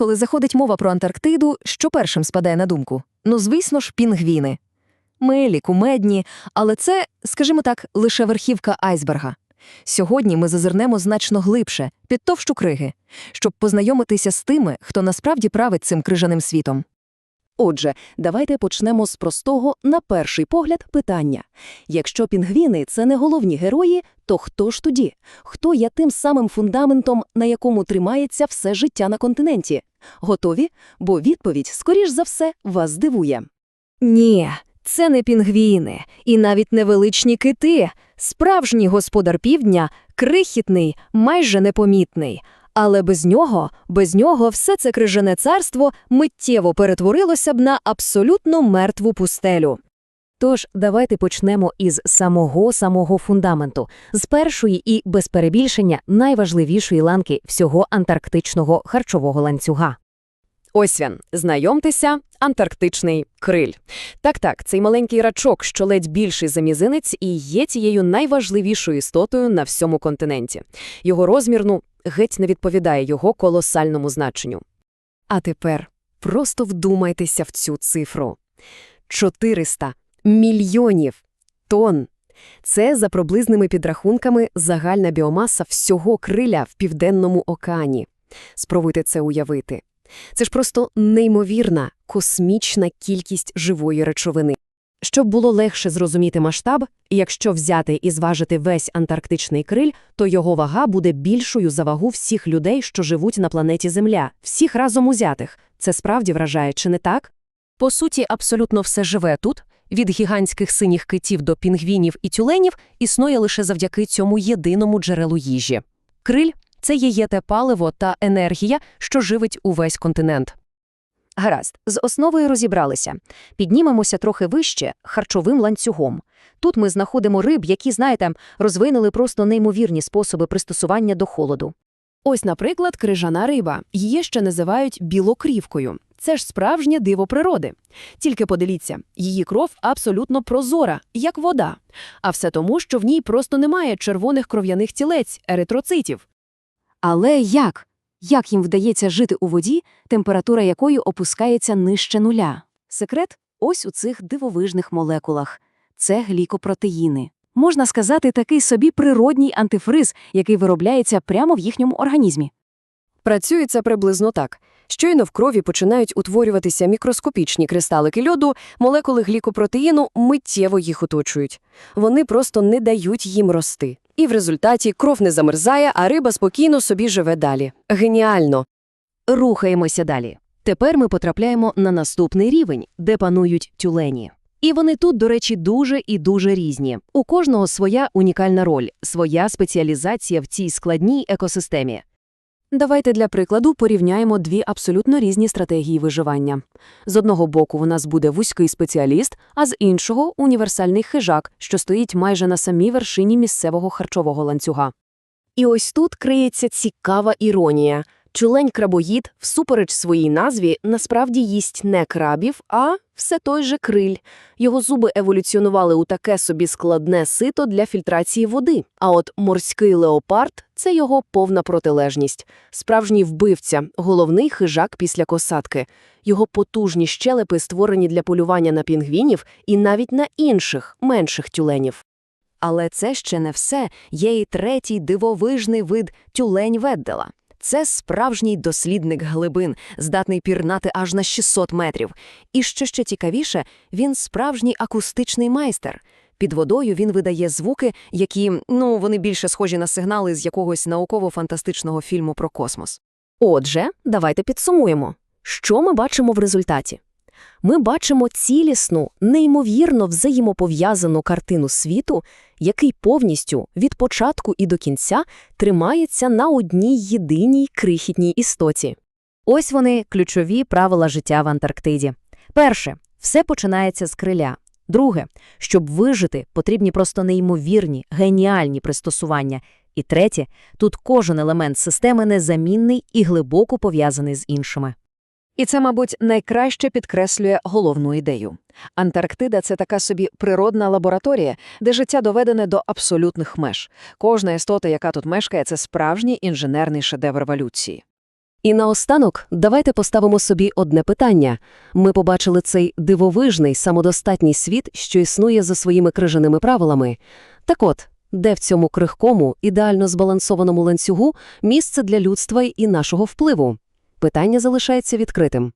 Коли заходить мова про Антарктиду, що першим спадає на думку? Ну, звісно ж, пінгвіни. Милі, кумедні, але це, скажімо так, лише верхівка айсберга. Сьогодні ми зазирнемо значно глибше, під товщу криги, щоб познайомитися з тими, хто насправді править цим крижаним світом. Отже, давайте почнемо з простого, на перший погляд, питання. Якщо пінгвіни – це не головні герої, то хто ж тоді? Хто є тим самим фундаментом, на якому тримається все життя на континенті? Готові? Бо відповідь, скоріш за все, вас здивує. Ні, це не пінгвіни, і навіть не величні кити. Справжній господар півдня крихітний, майже непомітний. Але без нього, без нього все це крижане царство миттєво перетворилося б на абсолютно мертву пустелю. Тож, давайте почнемо із самого-самого фундаменту, з першої і, без перебільшення, найважливішої ланки всього антарктичного харчового ланцюга. Ось він, знайомтеся, антарктичний криль. Так-так, цей маленький рачок, що ледь більший за мізинець, і є тією найважливішою істотою на всьому континенті. Його розмір, ну, геть не відповідає його колосальному значенню. А тепер просто вдумайтеся в цю цифру. 400 мільйонів тонн. Це, за приблизними підрахунками, загальна біомаса всього криля в Південному океані. Спробуйте це уявити. Це ж просто неймовірна, космічна кількість живої речовини. Щоб було легше зрозуміти масштаб, якщо взяти і зважити весь антарктичний криль, то його вага буде більшою за вагу всіх людей, що живуть на планеті Земля, всіх разом узятих. Це справді вражає, чи не так? По суті, абсолютно все живе тут, від гігантських синіх китів до пінгвінів і тюленів, існує лише завдяки цьому єдиному джерелу їжі. Криль – це є те паливо та енергія, що живить увесь континент. Гаразд, з основою розібралися. Піднімемося трохи вище харчовим ланцюгом. Тут ми знаходимо риб, які, знаєте, розвинули просто неймовірні способи пристосування до холоду. Ось, наприклад, крижана риба. Її ще називають білокрівкою. Це ж справжнє диво природи. Тільки подивіться, її кров абсолютно прозора, як вода. А все тому, що в ній просто немає червоних кров'яних тілець, еритроцитів. Але як? Як їм вдається жити у воді, температура якої опускається нижче нуля? Секрет ось у цих дивовижних молекулах. Це глікопротеїни. Можна сказати, такий собі природній антифриз, який виробляється прямо в їхньому організмі. Працює це приблизно так. Щойно в крові починають утворюватися мікроскопічні кристалики льоду, молекули глікопротеїну миттєво їх оточують. Вони просто не дають їм рости. І в результаті кров не замерзає, а риба спокійно собі живе далі. Геніально! Рухаємося далі. Тепер ми потрапляємо на наступний рівень, де панують тюлені. І вони тут, до речі, дуже і дуже різні. У кожного своя унікальна роль, своя спеціалізація в цій складній екосистемі. Давайте для прикладу порівняємо дві абсолютно різні стратегії виживання. З одного боку у нас буде вузький спеціаліст, а з іншого – універсальний хижак, що стоїть майже на самій вершині місцевого харчового ланцюга. І ось тут криється цікава іронія. Чулень-крабоїд, всупереч своїй назві, насправді їсть не крабів, а все той же криль. Його зуби еволюціонували у таке собі складне сито для фільтрації води. А от морський леопард – це його повна протилежність. Справжній вбивця, головний хижак після косатки. Його потужні щелепи створені для полювання на пінгвінів і навіть на інших, менших тюленів. Але це ще не все. Є і третій дивовижний вид тюлень-веддела. Це справжній дослідник глибин, здатний пірнати аж на 600 метрів. І що ще цікавіше, він справжній акустичний майстер. Під водою він видає звуки, які, ну, вони більше схожі на сигнали з якогось науково-фантастичного фільму про космос. Отже, давайте підсумуємо. Що ми бачимо в результаті? Ми бачимо цілісну, неймовірно взаємопов'язану картину світу, який повністю від початку і до кінця тримається на одній єдиній крихітній істоті. Ось вони ключові правила життя в Антарктиді. Перше, все починається з криля. Друге, щоб вижити, потрібні просто неймовірні, геніальні пристосування. І третє, тут кожен елемент системи незамінний і глибоко пов'язаний з іншими. І це, мабуть, найкраще підкреслює головну ідею. Антарктида це така собі природна лабораторія, де життя доведене до абсолютних меж. Кожна істота, яка тут мешкає, це справжній інженерний шедевр еволюції. І наостанок давайте поставимо собі одне питання. Ми побачили цей дивовижний самодостатній світ, що існує за своїми крижаними правилами. Так от, де в цьому крихкому, ідеально збалансованому ланцюгу місце для людства і нашого впливу? Питання залишається відкритим.